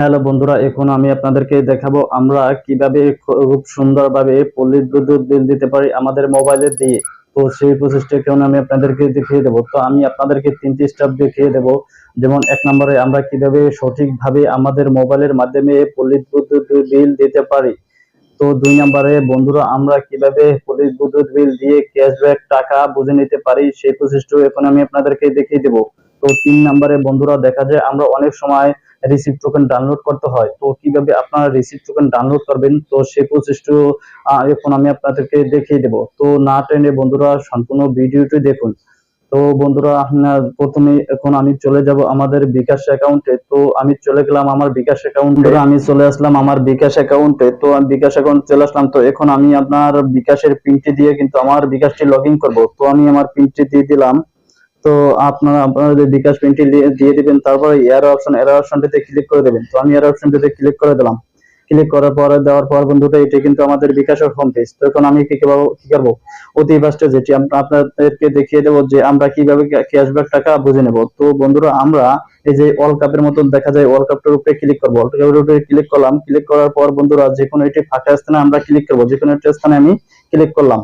Hello বন্ধুরা, এখন আমি আপনাদেরকে দেখাবো আমরা কীভাবে খুব সুন্দরভাবে পল্লী বিদ্যুৎ বিল দিতে পারি আমাদের মোবাইলে দিয়ে। তো সেই প্রসেসটা এখন আমি আপনাদেরকে দেখিয়ে দেবো। তো আমি আপনাদেরকে তিনটি স্টেপ দেখিয়ে দেবো। যেমন এক নম্বরে আমরা কীভাবে সঠিকভাবে আমাদের মোবাইলের মাধ্যমে পল্লী বিদ্যুৎ বিল দিতে পারি। তো দুই নম্বরে, বন্ধুরা, আমরা কীভাবে পল্লী বিদ্যুৎ বিল দিয়ে ক্যাশব্যাক টাকা বুঝে নিতে পারি সেই প্রসেসটাও এখন আমি আপনাদেরকে দেখিয়ে দেবো। তো তিন নম্বরে, বন্ধুরা, দেখা যায় আমরা অনেক সময় রিসিভ টোকেন ডাউনলোড করতে হয়, তো কীভাবে আপনারা রিসিভ টোকেন ডাউনলোড করবেন? তো সেই প্রসেসটি এখন আমি আপনাদেরকে দেখিয়ে দেব। তো না টেনে বন্ধুরা, সম্পূর্ণ ভিডিওটি দেখুন। তো বন্ধুরা প্রথমে এখন আমি চলে যাব আমাদের বিকাশ অ্যাকাউন্টে। তো আমি চলে গেলাম আমার বিকাশ অ্যাকাউন্টে। আমি চলে আসলাম আমার বিকাশ অ্যাকাউন্টে। তো আমি বিকাশ অ্যাকাউন্ট চলে আসলাম। তো এখন আমি আপনার বিকাশের পিনটি দিয়ে কিন্তু আমার বিকাশটি লগ করব। তো আমি আমার পিনটি দিয়ে দিলাম। তো আপনারা আপনাদের বিকাশ পিনটি দিয়ে দিবেন, তারপরে এয়ার অপশন এয়ার অপশনটিতে ক্লিক করে দেবেন। তো আমি এয়ার অপশনটিতে ক্লিক করে দিলাম। ক্লিক করার পরে, দেওয়ার পর বন্ধুটা এটা কিন্তু আমাদের বিকাশের হোম পেজ তো এখন আমি কি করব কি করব? অতি ফার্স্টে যেটি আপনাদেরকে দেখিয়ে দেবো যে আমরা কীভাবে ক্যাশব্যাক টাকা বুঝে নেব। তো বন্ধুরা, আমরা এই যে ওয়ার্ল্ড কাপের মতন দেখা যায় ওয়ার্ল্ড কাপটার উপরে ক্লিক করব। ওয়ার্ল্ড কাপের উপরে ক্লিক করলাম। ক্লিক করার পর বন্ধুরা, যে কোনো একটি ফাঁকা স্থানে আমরা ক্লিক করব। যে কোনো একটি স্থানে আমি ক্লিক করলাম।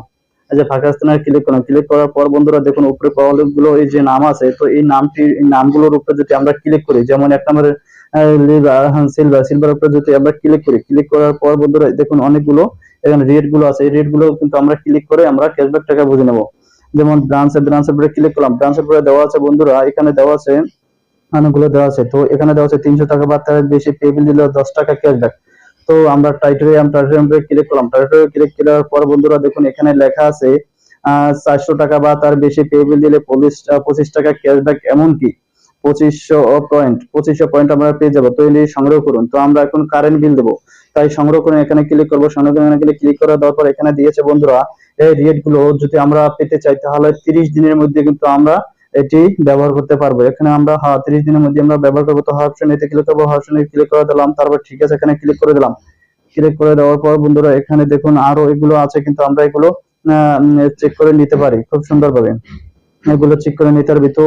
যে ফাঁকা স্থানে ক্লিক করলাম। ক্লিক করার পর বন্ধুরা দেখুন, উপরে অনেকগুলো এই যে নাম আছে, তো এই নামটি নামগুলোর উপরে যদি আমরা ক্লিক করি, যেমন এক নম্বরে সিলভার সিলভার উপরে যদি আমরা ক্লিক করি ক্লিক করার পর বন্ধুরা দেখুন অনেকগুলো এখানে রেটগুলো আছে। এই রেটগুলো কিন্তু আমরা ক্লিক করে আমরা ক্যাশব্যাক টাকা বুঝে নেব। যেমন ব্রাঞ্চে ব্রাঞ্চের উপরে ক্লিক করলাম। ব্রাঞ্চের উপরে দেওয়া আছে বন্ধুরা, এখানে দেওয়া আছে, অনেকগুলো দেওয়া আছে। তো এখানে দেওয়া আছে তিনশো টাকা বা তার বেশি পেবিল দিলে দশ টাকা ক্যাশব্যাক তো আমরা টাইটেরিয়াম টাইটেরিয়াম ক্লিক করলাম। টাইটেরিয়াম ক্লিক করার পর বন্ধুরা দেখুন, এখানে লেখা আছে চারশো টাকা বা তার বেশি পেবিল দিলে পঁচিশ টাকা ক্যাশব্যাক এমনকি পঁচিশশো পয়েন্ট পঁচিশশো পয়েন্ট আমরা পেয়ে যাব। তো এই সংগ্রহ করুন। তো আমরা এখন কারেন্ট বিল দেবো। তাই সংগ্রহ করে এখানে ক্লিক করব। সংগ্রহ করে এখানে ক্লিক করে দেওয়ার পর এখানে দিয়েছে বন্ধুরা, এই রেটগুলো যদি আমরা পেতে চাই তাহলে তিরিশ দিনের মধ্যে কিন্তু আমরা এটি ব্যবহার করতে পারব। এখানে আমরা হ্যাঁ তিরিশ দিনের মধ্যে আমরা ব্যবহার করব। তো অপশন এতে ক্লিক করব অপশনে ক্লিক করে দিলাম, তারপর ঠিক আছে, এখানে ক্লিক করে দিলাম। ক্লিক করে দেওয়ার পর বন্ধুরা, এখানে দেখুন আরও এগুলো আছে, কিন্তু আমরা এগুলো চেক করে নিতে পারি, খুব সুন্দরভাবে। এগুলো চেক করে নিতে পারবি। তো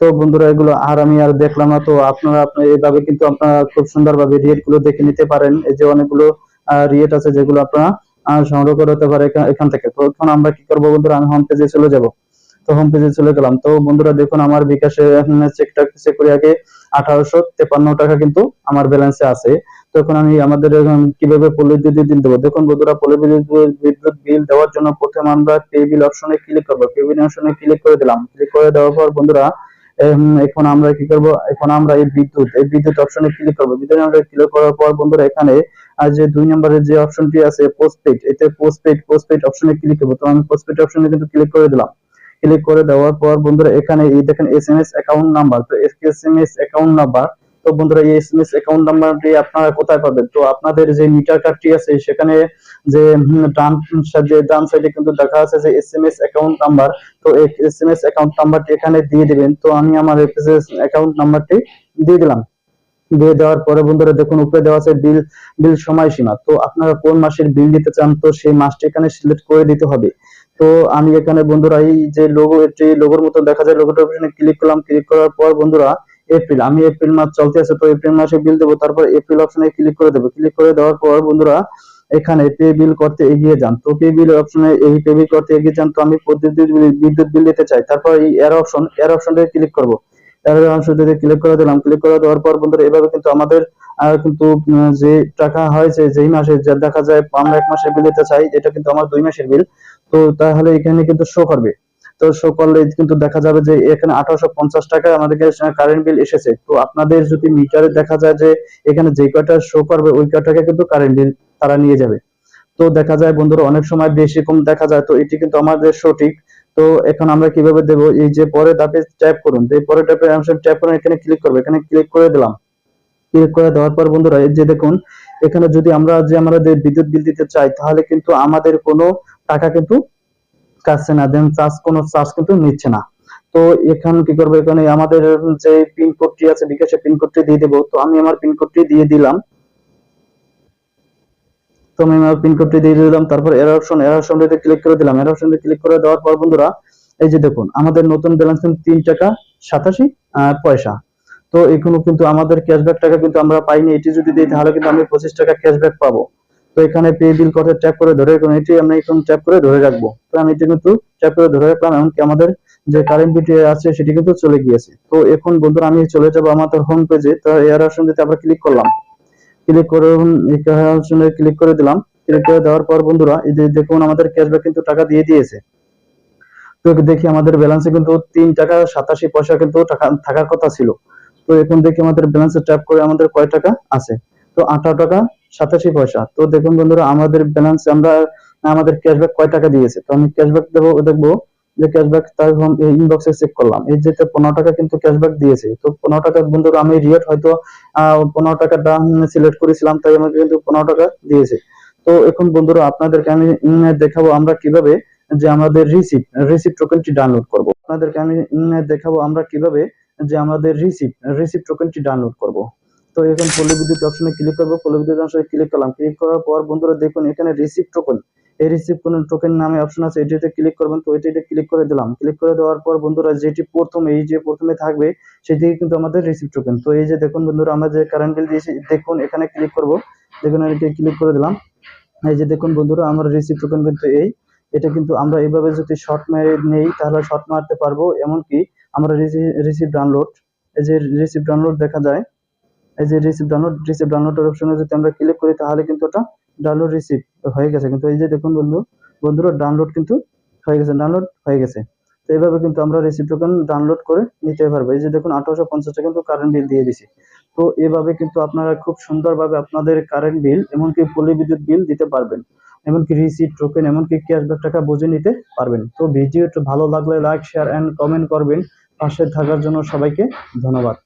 তো বন্ধুরা, এগুলো আর আমি আর দেখলাম না, তো আপনারা, আপনার এইভাবে কিন্তু আপনারা খুব সুন্দরভাবে রিয়েটগুলো দেখে নিতে পারেন। এই যে অনেকগুলো রিয়েট আছে যেগুলো আপনারা সংগ্রহ করতে পারে এখান থেকে। তো এখন আমরা কি করব বন্ধুরা, আমি হোম পেজে চলে যাব। তো হোম পেজে চলে গেলাম। তো বন্ধুরা, দেখুন আমার বিকাশে চেকটা চেক করে আগে আঠারোশো তেপান্ন টাকা কিন্তু আমার ব্যালেন্সে আছে। তখন আমি আমাদের কীভাবে পল্লী বিদ্যুৎ বিল দেবো? দেখুন বন্ধুরা, পল্লী বিদ্যুৎ বিল দেওয়ার জন্য প্রথমে আমরা পে বিল অপশনে ক্লিক করব। পে বিল অপশনে ক্লিক করে দিলাম। ক্লিক করে দেওয়ার পর বন্ধুরা এখন আমরা কি করব? এখন আমরা এই বিদ্যুৎ এই বিদ্যুৎ অপশনে ক্লিক করব। বিদ্যুৎ আমরা ক্লিক করার পর বন্ধুরা, এখানে যে দুই নম্বরের যে অপশনটি আছে পোস্টপেড এতে পোস্টপেড পোস্টপেড অপশনে ক্লিক করব। তো আমি পোস্টপেড অপশনে কিন্তু ক্লিক করে দিলাম। ক্লিক করে দেওয়ার পর বন্ধুরা এখানে এই দেখেন S M S account number তো S M S account number তো বন্ধুরা এই এস এম এস অ্যাকাউন্ট নাম্বারটি আপনারা কোথায় পাবেন? তো আপনাদের যে মিটার কার্ডটি আছে, সেখানে যে ডান যে ডান সাইডে কিন্তু দেখা আছে যে S M S account number তো এই এস অ্যাকাউন্ট নাম্বারটি এখানে দিয়ে দিবেন। তো আমি আমার এস এস অ্যাকাউন্ট নাম্বারটি দিয়ে দিলাম। দিয়ে দেওয়ার পরে বন্ধুরা দেখুন, উপরে দেওয়া আছে বিল বিল সময়সীমা। তো আপনারা কোন মাসের বিল দিতে চান, তো সেই মাসটি এখানে সিলেক্ট করে দিতে হবে। তো আমি এখানে বন্ধুরা, এই যে লোগো এটি লোগোর মতো দেখা যায় লোগোটার অপশনে ক্লিক করলাম ক্লিক করার পর বন্ধুরা এপ্রিল আমি এপ্রিল মাস চলতে আছে, তো এপ্রিল মাসে বিল দেবো, তারপর এপ্রিল অপশনে ক্লিক করে দেবো ক্লিক করে দেওয়ার পর বন্ধুরা, এখানে পে বিল করতে এগিয়ে যান, তো পে বিল অপশনে এই পে বিল করতে এগিয়ে যান, তো আমি বিদ্যুৎ বিদ্যুৎ বিল দিতে চাই, তারপর এই এর অপশন এর অপশনটা ক্লিক করব ক্লিক করে দিলাম ক্লিক করে দেওয়ার পর বন্ধুরা, এভাবে কিন্তু আমাদের কিন্তু যে টাকা হয়েছে, যেই মাসে দেখা যায়, আমরা এক মাসের বিল দিতে চাই এটা কিন্তু আমার দুই মাসের বিল তো তাহলে এখানে কিন্তু শো করবে। তো শো করলে কিন্তু দেখা যাবে যে এখানে আঠারোশো পঞ্চাশ টাকা আমাদের কারেন্ট বিল এসেছে। তো আপনাদের যদি মিটারে দেখা যায় যে এখানে যে কয়টা শো করবে, ওই কয়টাকে কিন্তু কারেন্ট বিল তারা নিয়ে যাবে। তো দেখা যায় বন্ধুরা, অনেক সময় বেশি কম দেখা যায়, তো এটি কিন্তু আমাদের সঠিক। তো এখন আমরা কীভাবে দেব? এই যে পরে ধাপে ট্যাপ করুন। এই পরে ট্যাপে অপশন ট্যাপ করুন এখানে ক্লিক করবে। এখানে ক্লিক করে দিলাম। ক্লিক করে দেওয়ার পর বন্ধুরা, এই যে দেখুন, এখানে যদি আমরা যে আমাদের বিদ্যুৎ বিল দিতে চাই, তাহলে কিন্তু আমাদের কোনো টাকা কিন্তু কাটছে না দেন চার্জ কোনো চার্জ কিন্তু নিচ্ছে না। তো এখানে কি করব? এখানে আমাদের যে পিন কোডটি আছে, বিকাশের পিন কোডটি দিয়ে দেবো। তো আমি আমার পিন কোডটি দিয়ে দিলাম। তো আমি আমার পিন কোডটি দিয়ে দিলাম, তারপর এর অপশন এর অপশনটিতে ক্লিক করে দিলাম। এর অপশনটিতে ক্লিক করে দেওয়ার পর বন্ধুরা, এই যে দেখুন, আমাদের নতুন ব্যালেন্স তিন টাকা সাতাশি পয়সা। তো এখনও কিন্তু আমাদের ক্যাশব্যাক টাকা কিন্তু আমরা পাইনি। এটি যদি দিই, তাহলে কিন্তু আমি পঁচিশ টাকা ক্যাশব্যাক পাবো। তো এখানে পে বিল কথা ট্যাপ করে ধরে রাখুন এটি আমরা এখন ট্যাপ করে ধরে রাখব। তো আমি এটি কিন্তু ট্যাপ করে ধরে রাখলাম, এমনকি আমাদের যে কারেন্ট বিটি আছে, সেটি কিন্তু চলে গিয়েছে। তো এখন বন্ধুরা, আমি চলে যাব আমাদের হোম পেজে তো এয়ার অপশন যেতে আমরা ক্লিক করলাম। ক্লিক করে অপশনে ক্লিক করে দিলাম। ক্লিক করে দেওয়ার পর বন্ধুরা, এই যে দেখুন আমাদের ক্যাশব্যাক কিন্তু টাকা দিয়ে দিয়েছে। তো দেখি আমাদের ব্যালেন্সে কিন্তু তিন টাকা সাতাশি পয়সা কিন্তু টাকা, থাকার কথা ছিল। তো এখন দেখি আমাদের ব্যালেন্সে ট্যাপ করে আমাদের কয় টাকা আছে? তো আঠারো টাকা সাতাশি পয়সা। তো দেখুন বন্ধুরা, আমাদের ব্যালেন্স আমরা, আমাদের ক্যাশব্যাক কয় টাকা দিয়েছে? তো আমি ক্যাশব্যাক দেবো, দেখব যে ক্যাশব্যাক তার ইনবক্সে চেক করলাম। এই যে পনেরো টাকা কিন্তু ক্যাশব্যাক দিয়েছে। তো পনেরো টাকা বন্ধুরা, আমি রিয়েট হয়তো পনেরো টাকাটা সিলেক্ট করেছিলাম, তাই আমাকে কিন্তু পনেরো টাকা দিয়েছে। তো এখন বন্ধুরা, আপনাদেরকে আমি দেখাবো আমরা কীভাবে যে আমাদের রিসিপ্ট রিসিপ্ট টোকেনটি ডাউনলোড করব। আপনাদেরকে আমি দেখাবো আমরা কীভাবে যে আমাদের রিসিপ্ট রিসিপ্ট টোকেনটি ডাউনলোড করব। তো এখন পল্লী বিদ্যুৎ অপশনে ক্লিক করব। পল্লী বিদ্যুৎ অপশনে ক্লিক করলাম। ক্লিক করার পর বন্ধুরা দেখুন, এখানে রিসিপ্ট টোকেন এই রিসিপ্ট কোন টোকেন নামে অপশন আছে। এটিতে ক্লিক করবেন। তো এটিতে ক্লিক করে দিলাম। ক্লিক করে দেওয়ার পর বন্ধুরা যেটি প্রথম, এই যে প্রথমে থাকবে সেটি কিন্তু আমাদের রিসিপ্ট টোকেন তো এই যে দেখুন বন্ধুরা, আমরা যে কারেন্ট বিল দিয়েছি, দেখুন এখানে ক্লিক করব। দেখুন এটি ক্লিক করে দিলাম। এই যে দেখুন বন্ধুরা, আমার রিসিপ্ট টোকেন কিন্তু এই, এটা কিন্তু আমরা এইভাবে যদি শর্ট মেরে নেই, তাহলে শর্ট মারতে পারব। এমনকি আমরা রিসিপ্ট ডাউনলোড এই যে রিসিপ্ট ডাউনলোড দেখা যায়। এই যে রিসিপ্ট ডাউনলোড রিসিপ্ট ডাউনলোডের অপশনে যদি আমরা ক্লিক করি, তাহলে কিন্তু ওটা ডাউনলোড রিসিপ্ট হয়ে গেছে। কিন্তু এই যে দেখুন বন্ধু, বন্ধুরা ডাউনলোড কিন্তু হয়ে গেছে ডাউনলোড হয়ে গেছে। তো এইভাবে কিন্তু আমরা রিসিপ্ট টোকেন ডাউনলোড করে নিতে পারব। এই যে দেখুন, আঠারোশো পঞ্চাশ টাকা কিন্তু কারেন্ট বিল দিয়ে দিছি। তো এভাবে কিন্তু আপনারা খুব সুন্দরভাবে আপনাদের কারেন্ট বিল এমনকি পলি বিদ্যুৎ বিল দিতে পারবেন। এমনকি রিসিপ্ট টোকেন এমনকি ক্যাশব্যাক টাকা বুঝে নিতে পারবেন। তো ভিডিওটা ভালো লাগলে লাইক শেয়ার এন্ড কমেন্ট করবেন। পাশে থাকার জন্য সবাইকে ধন্যবাদ।